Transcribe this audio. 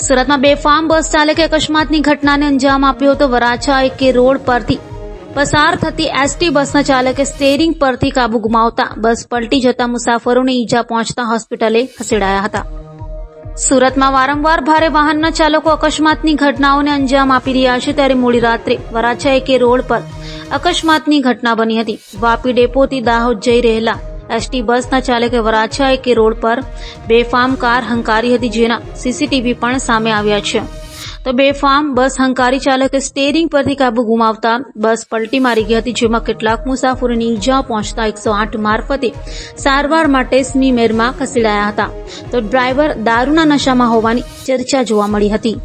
સુરતમાં બેફામ બસ ચાલકે અકસ્માતની ઘટનાને અંજામ આપ્યો હતો. વરાછા એકે રોડ પરથી પસાર થતી એસટી બસના ચાલકે સ્ટેરિંગ પરથી કાબુ ગુમાવતા બસ પલટી જતા મુસાફરોને ઈજા પહોંચતા હોસ્પિટલે ખસેડાયા હતા. સુરતમાં વારંવાર ભારે વાહનના ચાલકો અકસ્માતની ઘટનાઓને અંજામ આપી રહ્યા છે ત્યારે મોડી રાત્રે વરાછા એકે રોડ પર અકસ્માતની ઘટના બની હતી. વાપી ડેપોથી દાહોદ જઈ રહેલા એસટી બસના ચાલકે વરાછા એકે રોડ પર બેફામ કાર હંકારી હતી જેના સીસીટીવી પણ સામે આવ્યા છે. તો બેફામ બસ હંકારી ચાલકે સ્ટેરિંગ પરથી કાબુ ગુમાવતા બસ પલટી મારી ગઈ હતી, જેમાં કેટલાક મુસાફરોને ઈજા પહોંચતા એકસો આઠ મારફતે સારવાર માટે સ્મીમેરમાં ખસેડાયા હતા. તો ડ્રાઈવર દારૂના નશામાં હોવાની ચર્ચા જોવા મળી હતી.